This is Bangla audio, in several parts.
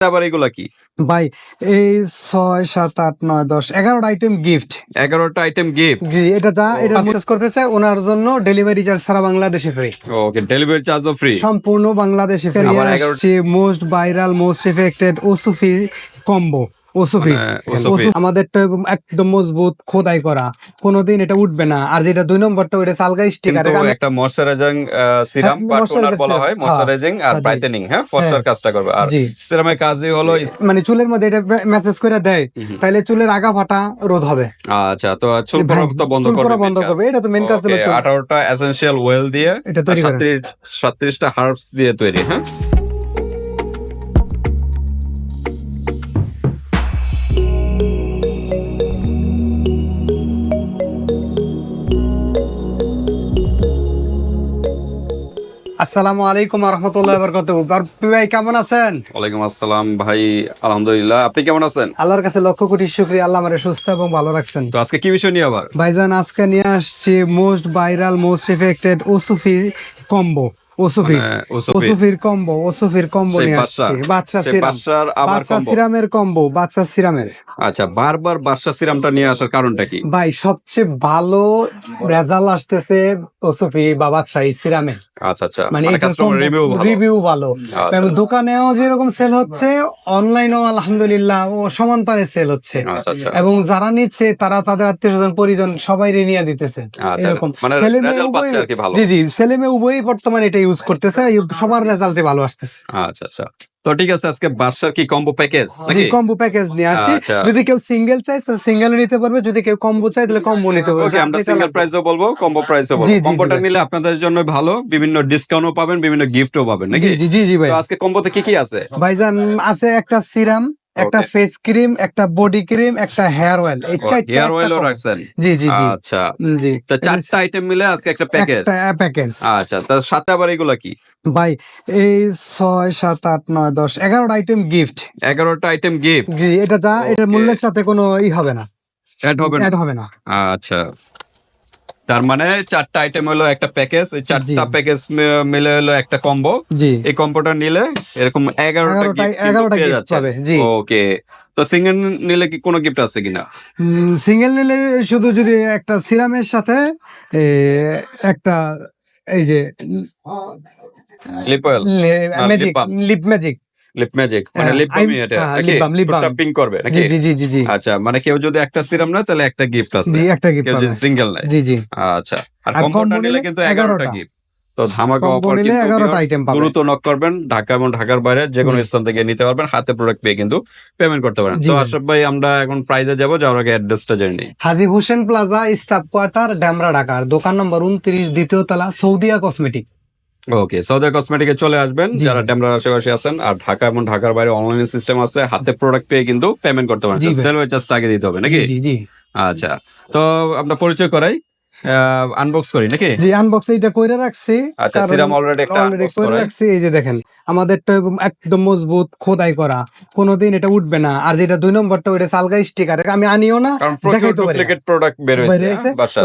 আবার এগুলা কি? ভাই এই ছয় সাত আট নয় দশ এগারোটা আইটেম গিফট এগারোটা আইটেম গিফট জি এটা যা এটা মেসেজ করতেছে ওনার জন্য ডেলিভারি চার্জ সারা বাংলাদেশে ফ্রি ওকে ডেলিভারি চার্জও ফ্রি সম্পূর্ণ বাংলাদেশে free most viral most effected Osufi combo. আমাদেরটা একদম মজবুত খোদাই করা। কোনোদিন এটা উঠবে না। আর যেটা দুই নম্বরটা ওটা সালগা স্টিকার। একটা ময়শ্চারাইজিং সিরাম হ্যাঁ, বলা হয় ময়শ্চারাইজিং আর হ্যাঁ। ব্রাইটেনিং। হ্যাঁ ফর্সার কাজটা করবে। আর সিরামের কাজই হলো মানে চুলের মধ্যে এটা মেসেজ করে দেয়। তাহলে চুলের আগা ফাটা রোধ হবে। আচ্ছা তো চুল পড়া তো বন্ধ করবে বন্ধ করবে, এটা তো main কাজ দিলো এসেনশিয়াল ওয়েল দিয়ে এটা তৈরি হার্বস দিয়ে তৈরি হ্যাঁ? আসসালামু আলাইকুম রহমতুল্লাহ বরকত ভাই কেমন আছেন? ওয়ালাইকুম আসসালাম ভাই আলহামদুলিল্লাহ। আপনি কেমন আছেন? আল্লাহর কাছে লক্ষ কোটি শুক্রিয়া আল্লাহ আমারে সুস্থ এবং ভালো রাখছেন। তো আজকে কি বিষয় নিয়ে আবার? ভাইজান আজকে নিয়ে আসছি most viral most effected Osufi combo ওসুফির মানে ওসুফির কম্বো ওসুফির কম্বো নিয়ে। আসছি। বাচ্চা সিরাম। বাচ্চা সিরামের কম্বো বাচ্চা সিরামের। আচ্ছা বারবার সিরামটা নিয়ে আসার কারণটা কি? ভাই সবচেয়ে ভালো রেজাল্ট আসতেছে ওসুফি বা বাচ্চা এই সিরামে। আচ্ছা আচ্ছা। মানে মানে রিভিউ ভালো। আচ্ছা। দোকানেও যেরকম সেল হচ্ছে অনলাইনেও আলহামদুলিল্লাহ ও সেল হচ্ছে। আচ্ছা আচ্ছা। এবং যারা নিচ্ছে তারা তাদের আত্মীয় স্বজন পরিজন সবাই নিয়ে দিতেছে। আচ্ছা, এরকম। মানে ছেলে মেয়ে উভয়-। জি জি। ছেলে মেয়ে উভয়ই বর্তমানে এটা ইউজ করতেছে। সবার রেজাল্টে ভালো আসতেছে। আচ্ছা আচ্ছা। তো ঠিক আছে আজকে বাদশার কি কম্বো প্যাকেজ জি কম্বো প্যাকেজ নিয়ে আসছি। আচ্ছা। যদি কেউ সিঙ্গেল চায় তাহলে সিঙ্গেল নিতে পারবে। যদি কেউ কম্বো চায় তাহলে কম্বো নিতে পারবে। ওকে আমরা সিঙ্গেল। প্রাইসও বলব কম্বো প্রাইসও বলব। কম্বোটা নিলে আপনাদের জন্য ভালো। বিভিন্ন ডিসকাউন্টও পাবেন বিভিন্ন গিফটও পাবেন নাকি? জি জি জি জি ভাই। তো আজকে কম্বোতে কি কি আছে? ভাইজান আছে একটা সিরাম একটা ফেস ক্রিম একটা বডি ক্রিম একটা হেয়ার অয়েল এই চারটা হেয়ার অয়েলও রাখছেন? জি জি জি। আচ্ছা। জি। তো চারটা আইটেম মিলে আজকে একটা প্যাকেজ একটা প্যাকেজ আচ্ছা তার সাথে আবার এগুলা কি? ভাই এই ছয় সাত আট নয় দশ এগারোটা আইটেম গিফট এগারোটা আইটেম গিফট জি এটা যা Okay. মূল্যের সাথে কোনো ই হবে না। অ্যাড হবে না? অ্যাড হবে না। আচ্ছা। তার মানে চারটা আইটেম হলো একটা প্যাকেজ এই চারটা প্যাকেজ মিলে হলো একটা কম্বো জি। এই কম্বোটা নিলে এরকম এগারোটা এগারোটা- যাচ্ছেন। পাবে, জি। ওকে তো সিঙ্গেল নিলে কি কোনো গিফট আছে কিনা? সিঙ্গেল নিলে শুধু যদি একটা সিরামের সাথে একটা এই যে lip magic lip magic lip magic মানে হ্যাঁ, লিপ I'm- এটা হ্যাঁ, করবে নাকি? জি জি জি জি। আচ্ছা মানে কেউ যদি একটা সিরাম নেয় তাহলে একটা গিফট আছে। জি একটা গিফট যদি সিঙ্গেল নেয়। জি জি। আচ্ছা আর নিলে কিন্তু 11টা গিফট তো ধামাকা অফার নিলে 11টা দ্রুত নক করবেন ঢাকা এবং ঢাকার বাইরে যে কোনো স্থান থেকে নিতে পারবেন হাতে প্রোডাক্ট পেয়ে কিন্তু পেমেন্ট করতে পারেন। তো। আশরাফ ভাই আমরা এখন প্রাইজে যাব যাওয়ার আগে অ্যাড্রেসটা জেনে নিই। Haji Hossain plaza staff quarter Demra ঢাকার দোকান নম্বর উনত্রিশ দ্বিতীয় তলা সৌদিয়া কসমেটিক ওকে সৌদি কসমেটিকে চলে আসবেন যারা। ডেমরার আশেপাশে আছেন আর ঢাকা এবং ঢাকার বাইরে অনলাইন সিস্টেম আছে হাতে প্রোডাক্ট পেয়ে কিন্তু পেমেন্ট করতে পারেন জি ভাই। চার্জটা আগে দিতে হবে নাকি জি আচ্ছা তো আমরা পরিচয় করাই আনবক্স করি নাকি? জি আনবক্স এইটা কইরা রাখছি আচ্ছা সিরাম অলরেডি একটা অলরেডি রাখছি এই যে দেখেন আমাদেরটা একদম মজবুত খোদাই করা কোনোদিন এটা উঠবে না। আর যেটা দুই নম্বরটা ওইটা সালগা স্টিকার আমি আনিও না দেখাইতে পারি ডুপ্লিকেট প্রোডাক্ট বের।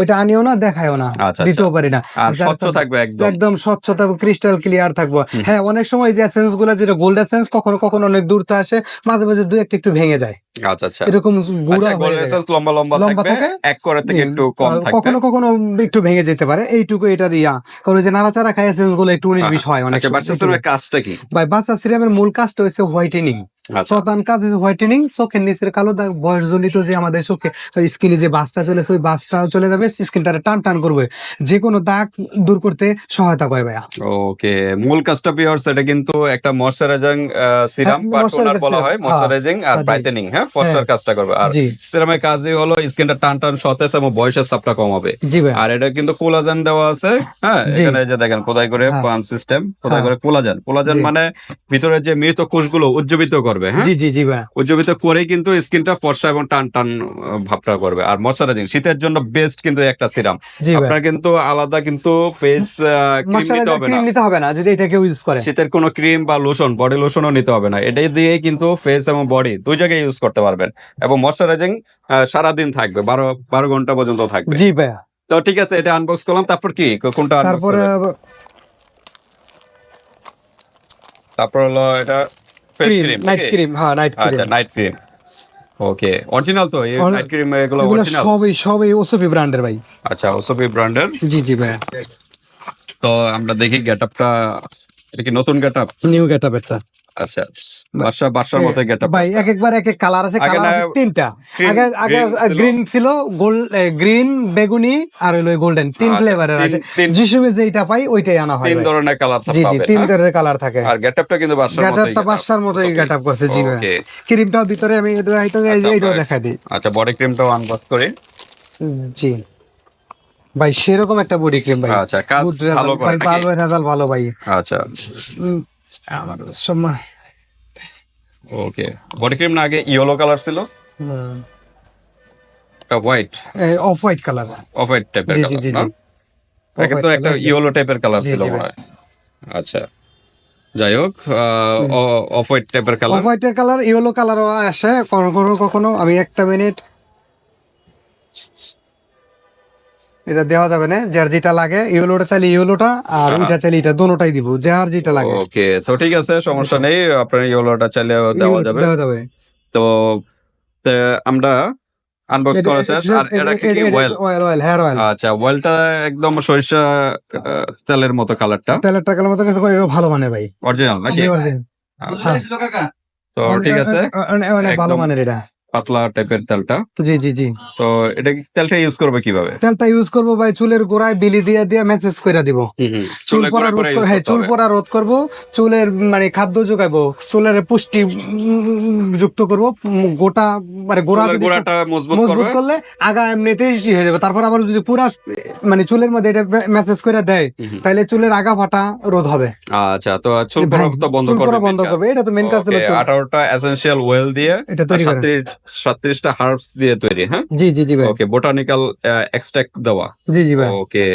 ওইটা আনিও না দেখায়ও না আচ্ছা, দিতেও পারি না। আর স্বচ্ছ থাকবে একদম। একদম স্বচ্ছতা ক্রিস্টাল ক্লিয়ার থাকব। হ্যাঁ অনেক সময় যে এসেন্সগুলো যেটা গোল্ড এসেন্স কখনো কখনো অনেক দূর তো আসে মাঝে মাঝে দুই একটা একটু ভেঙে যায়। আচ্ছা আচ্ছা। এরকম গুঁড়া আচ্ছা গোল্ড যায়। এসেন্স লম্বা লম্বা লম্বা থাকে। এক করে থেকে একটু কম আর কখনো কখনো একটু ভেঙে যেতে পারে। এইটুকু এটার ইয়া। কারণ যে নাড়াচাড়া খায় এসেন্সগুলো একটু উনিশ বিশ হয় অনেক বাচ্চা সিরামের কাজটা কি? ভাই বাচ্চা সিরামের মূল কাজটা হচ্ছে হোয়াইটেনিং আচ্ছা। কাজ হোয়াইটেনিং চোখের নিচের কালো দাগ বয়সজনিত যে আমাদের চোখে স্কিনে যে বাসটা চলেছে ওই বাসটা চলে যাবে স্কিনটা টান টান করবে। যে কোনো দাগ দূর করতে সহায়তা করে ভাইয়া। ওকে মূল কাজটা পিওর সেটা কিন্তু একটা ময়শ্চারাইজিং সিরাম হ্যাঁ, বা টোনার বলা হয় হ্যাঁ, ময়শ্চারাইজিং আর হ্যাঁ, ব্রাইটেনিং হ্যাঁ ফর্সার কাজটা করবে। আর সিরামের কাজই হলো স্কিনটা টান টান সতেজ এবং বয়সের চাপটা কমাবে আর এটা কিন্তু কোলাজেন দেওয়া আছে হ্যাঁ এখানে যে দেখেন কোথায় করে হ্যাঁ। পান সিস্টেম কোথায় হ্যাঁ। করে কোলাজেন কোলাজেন মানে ভিতরে যে মৃত কোষগুলো উজ্জীবিত করবে হ্যাঁ? জি জি জি ভাই উজ্জীবিত করেই কিন্তু স্কিনটা ফর্সা এবং টান টান ভাবটা করবে। আর ময়শ্চারাইজিং শীতের জন্য বেস্ট কিন্তু একটা সিরাম। আপনার কিন্তু আলাদা কিন্তু ফেস ক্রিম নিতে হবে না। ক্রিম নিতে হবে না যদি এটা কেউ ইউজ করে। শীতের কোনো ক্রিম বা লোশন বডি লোশনও নিতে হবে না। এটাই দিয়ে কিন্তু ফেস এবং বডি দুই জায়গায় ইউজ করতে পারবেন। এবং ময়শ্চারাইজিং সারাদিন থাকবে বারো বারো ঘণ্টা পর্যন্ত থাকবে। জি ভাইয়া। তো ঠিক আছে এটা আনবক্স করলাম। তারপর কি? কোনটা তারপরে তারপর হলো এটা ক্রিম নাইট ক্রিম হ্যাঁ night cream night cream okay original তো এই নাইট ক্রিম এগুলো এগুলো অরিজিনাল সবই সবই ওসপি ব্র্যান্ডের ভাই। আচ্ছা ওসবি ব্র্যান্ডের জি জি ভাই। তো আমরা দেখি গেটআপটা এটা কি নতুন গেটআপ? নিউ গেটআপ একটা। আচ্ছা বাদশা বাদশার মতো গেটআপ ভাই এক একবার এক এক কালার আছে কালার আছে তিনটা। আগে আগে গ্রিন ছিল। গোল্ড গ্রিন বেগুনি আর হলো গোল্ডেন তিন আচ্ছা, ফ্লেভারের তিন- আছে। যিশুমে যেটা পাই ওইটাই আনা হয় তিন ধরনের কালার জি জি তিন ধরনের কালার থাকে। আর গেটআপটা কিন্তু বাদশার মতোই গেটআপটা মতোই গেটআপ করছে জি ভাই। ক্রিমটাও ভিতরে আমি এটা আচ্ছা, এইটাও আমরা- দেখা দিই। আচ্ছা বডি ক্রিমটাও আনবক্স করি। জি। ভাই সেরকম একটা বডি ক্রিম ভাই। আচ্ছা কাজ ভালো ভাই ভালো রেজাল্ট ভালো ভাই। আচ্ছা। আমার সম্মান ওকে বডি ক্রিম না আগে ইয়েলো কালার ছিল? White off white colour off white টাইপের জি জি জি আগে তো একটা ইয়েলো টাইপের কালার ছিল মনে আচ্ছা। যাই হোক অফ হোয়াইট টাইপের অফ কালার হোয়াইটের কালার ইয়েলো কালারও আসে কখনো কখনো আমি একটা মিনিট এটা দেওয়া যাবে না। যার যেটা লাগে ইয়েলোটা চাইলে ইয়েলোটা আর হ্যাঁ। ওইটা চাইলে এটা দোনোটাই দিব যার যেটা লাগে। ওকে তো ঠিক আছে সমস্যা নেই আপনার ইয়েলোটা চাইলে দেওয়া যাবে দেওয়া যাবে। তো আমরা আনবক্স করা শেষ আর এটা কি oil oil oil hair oil আচ্ছা ওয়েলটা একদম সরিষা তেলের মতো কালারটা তেলের টাকার মতো কিন্তু এটা ভালো মানে ভাই। অরিজিনাল নাকি। আচ্ছা, তো ঠিক আছে। অনেক- ভালো। মানের এটা। পাতলা টাইপের তেলটা। জি জি জি। তো এটা কি তেলটা ইউজ করবে কীভাবে? তেলটা ইউজ করব ভাই চুলের গোড়ায় বিলি দিয়ে দিয়ে মেসেজ করে দিব। চুল পড়া রোধ হ্যাঁ চুল পড়া রোধ করব চুলের মানে খাদ্য যোগাবো চুলের পুষ্টি যুক্ত করব গোটা মানে গোড়া মজবুত মজবুত করলে আগা এমনিতেই হয়ে যাবে। তারপর আবার যদি পুরা মানে চুলের মধ্যে এটা মেসেজ করে দেয় তাহলে চুলের আগা ফাটা রোধ হবে। আচ্ছা তো চুল পড়া বন্ধ চুল করবে বন্ধ করবে এটা তো মেন কাজ দিল Okay, এসেনশিয়াল ওয়েল দিয়ে এটা তৈরি করে। সাতত্রিশটা হার্বস দিয়ে তৈরি হ্যাঁ? জি জি জি ভাই। ওকে বোটানিক্যাল এক্সট্রাক্ট দেওয়া। জি জি ভাই। ওকে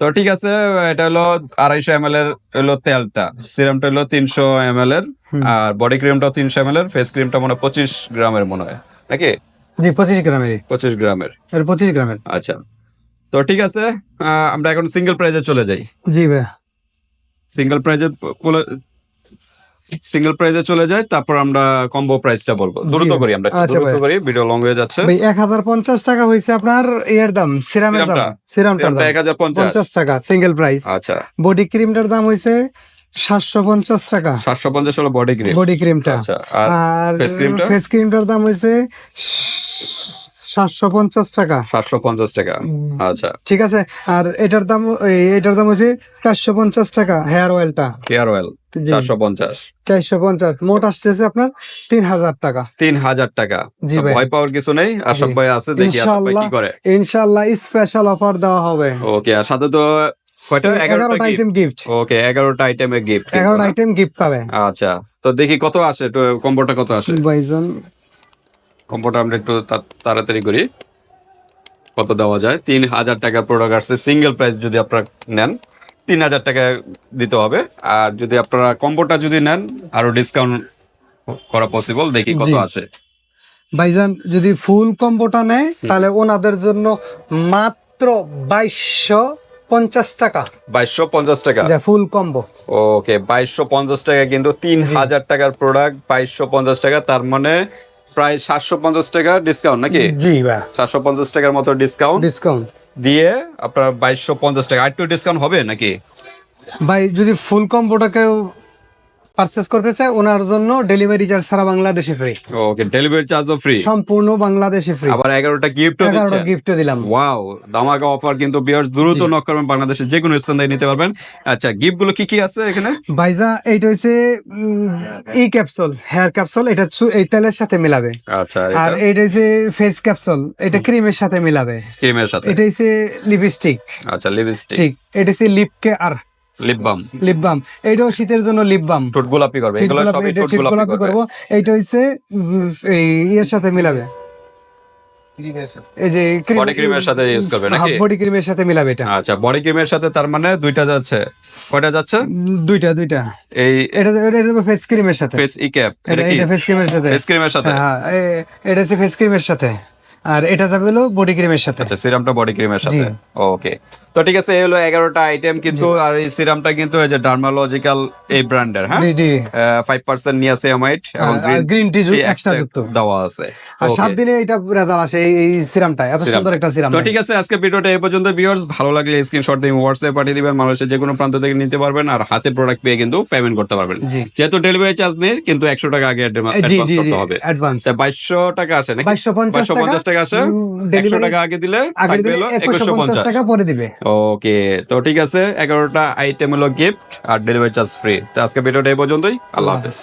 তো ঠিক আছে এটা হলো আড়াইশো এম এল এর হলো তেলটা। সিরামটা হলো তিনশো এম এল এর আর বডি ক্রিমটাও তিনশো এম এল এর ফেস ক্রিমটা মনে হয় পঁচিশ গ্রামের মনে হয়। নাকি? জি পঁচিশ গ্রামের পঁচিশ গ্রামের। পঁচিশ গ্রামের। আচ্ছা। তো ঠিক আছে আমরা এখন সিঙ্গেল প্রাইজে চলে যাই। জি ভাই। সিঙ্গেল প্রাইজে সিঙ্গেল প্রাইজে চলে যায় তারপর আমরা কম্বো প্রাইসটা বলব। দ্রুত করি আমরা আচ্ছা দ্রুত করি ভিডিও লং হয়ে যাচ্ছে। ভাই এক হাজার পঞ্চাশ টাকা হয়েছে আপনার এর দাম সিরামের দাম। সিরামটার দাম। এক হাজার পঞ্চাশ। পঞ্চাশ টাকা সিঙ্গেল প্রাইস আচ্ছা। বডি ক্রিমটার দাম সাতশো পঞ্চাশ টাকা। সাতশো পঞ্চাশ হলো বডি ক্রিম। বডি ক্রিমটা। আচ্ছা আর? ফেস ক্রিমটার দাম হয়েছে সাতশো পঞ্চাশ টাকা। সাতশো পঞ্চাশ টাকা। আচ্ছা। ঠিক আছে আর এটার দাম এটার দাম হয়েছে চারশো পঞ্চাশ টাকা হেয়ার অয়েলটা। হেয়ার অয়েল চারশো পঞ্চাশ। চারশো পঞ্চাশ মোট আসতেছে আপনার তিন হাজার টাকা। তিন হাজার টাকা। জি তো ভাই। ভয় পাওয়ার কিছু নেই? আশাফ ভাই আছে দেখি আশাফ ভাই কি করে। ইনশাল্লাহ স্পেশাল অফার দেওয়া হবে। ওকে আর সাথে তো কয়টা? এগারোটা আইটেম গিফট ওকে এগারোটা আইটেমের গিফট এগারোটা আইটেম গিফট পাবে। আচ্ছা তো দেখি কত আসে কম্বোটা কত আসে? ভাইজান কম্বোটা আমরা একটু তাড়াতাড়ি করি। কত দেওয়া যায়? তিন হাজার টাকার প্রোডাক্ট আসছে। সিঙ্গেল প্রাইস যদি আপনারা নেন তিন হাজার টাকা দিতে হবে। আর যদি আপনারা কম্বোটা যদি নেন আরও ডিসকাউন্ট করা পসিবল দেখি কত। আসে। ভাইজান যদি ফুল কম্বোটা নেয় তাহলে ওনাদের জন্য মাত্র বাইশশো পঞ্চাশ টাকা। বাইশশো পঞ্চাশ টাকা? ফুল কম্বো ওকে বাইশশো পঞ্চাশ টাকা কিন্তু তিন হাজার টাকার প্রোডাক্ট বাইশশো পঞ্চাশ টাকা। তার মানে প্রায় সাতশো পঞ্চাশ টাকা ডিসকাউন্ট নাকি? জি ভাই। সাতশো পঞ্চাশ টাকার মতো ডিসকাউন্ট ডিসকাউন্ট দিয়ে আপনার বাইশশো পঞ্চাশ টাকা। আর একটু ডিসকাউন্ট হবে নাকি? ভাই যদি ফুল কম্বোটা কেউ পারচেস করতে চায় ওনার জন্য ডেলিভারি চার্জ সারা বাংলাদেশে ফ্রি ওকে ডেলিভারি চার্জও ফ্রি সম্পূর্ণ বাংলাদেশে ফ্রি আবার এগারোটা গিফটও এগারোটা দিচ্ছে গিফট দিলাম। ওয়াও দামাকা অফার কিন্তু বিয়ার্স দ্রুত। নক করবেন বাংলাদেশের যে কোনো স্থান থেকে নিতে পারবেন। আচ্ছা গিফটগুলো কি কি আছে এখানে? ভাইজা এইটা হচ্ছে ই ক্যাপসুল হেয়ার ক্যাপসুল এটা এই তেলের সাথে মিলাবে। আচ্ছা আর এইটা হইছে ফেস ক্যাপসুল এটা ক্রিমের সাথে মিলাবে। ক্রিমের সাথে। এটা হচ্ছে লিপস্টিক আচ্ছা লিপস্টিক ঠিক এটা হচ্ছে লিপ কে আর লিপ বাম এইটাও শীতের জন্য লিপ বাম ঠোঁট গোলাপি করবে। এগুলো সবই ঠোঁট গোলাপি করবে। এইটা উম, এই ইয়ের সাথে মিলাবে। এই যে cream এর সাথে use করবে নাকি? বডি ক্রিমের সাথে মিলাবে এটা। আচ্ছা বডি ক্রিমের সাথে তার মানে দুইটা যাচ্ছে। কয়টা যাচ্ছে? দুইটা দুইটা। এই এটা এটা ফেস ক্রিমের সাথে। ফেস ই ক্যাপ এটা এটা ফেস ক্রিমের সাথে। ফেস ক্রিমের সাথে। হ্যাঁ এটা হচ্ছে ফেস ক্রিমের সাথে। আর এটা যাবে হলো বডি ক্রিমের সাথে। আচ্ছা সিরামটা বডি ক্রিমের সাথে। ওকে তো ঠিক আছে এই হলো এগারোটা আইটেম কিন্তু আর এই সিরামটা কিন্তু এই যে ডার্মালজিক্যাল এই ব্র্যান্ডের হ্যাঁ? জি জি। ফাইভ পার্সেন্ট নিয়াসিয়ামাইড এবং গ্রিন টি এক্সট্রা যুক্ত দেওয়া আছে। আর Okay. সাত দিনে এটা রেজাল্ট আসে এই- সিরামটা এত সুন্দর একটা সিরাম তো ঠিক আছে আজকে ভিডিওটা এই পর্যন্ত। ভিউয়ার্স ভালো লাগলে স্ক্রিনশট দিয়ে হোয়াটসঅ্যাপ পাঠিয়ে দিবেন। মানুষের যে কোনো প্রান্ত থেকে নিতে পারবেন আর হাতে প্রোডাক্ট পেয়ে কিন্তু পেমেন্ট করতে পারবেন। যেহেতু ডেলিভারি চার্জ নেই কিন্তু একশো টাকা আগে অ্যাডভান্স করতে হবে। অ্যাডভান্স তা বাইশশো টাকা আসে নাকি? বাইশশো পঞ্চাশ বাইশশো টাকা। টাকা আসে একশো টাকা আগে দিলে পঞ্চাশ পঞ্চাশ। টাকা পরে দিবে। ওকে তো ঠিক আছে এগারোটা আইটেম হলো গিফট আর ডেলিভারি চার্জ ফ্রি তো আজকে ভিডিওটা এই পর্যন্তই আল্লাহ হাফেজ।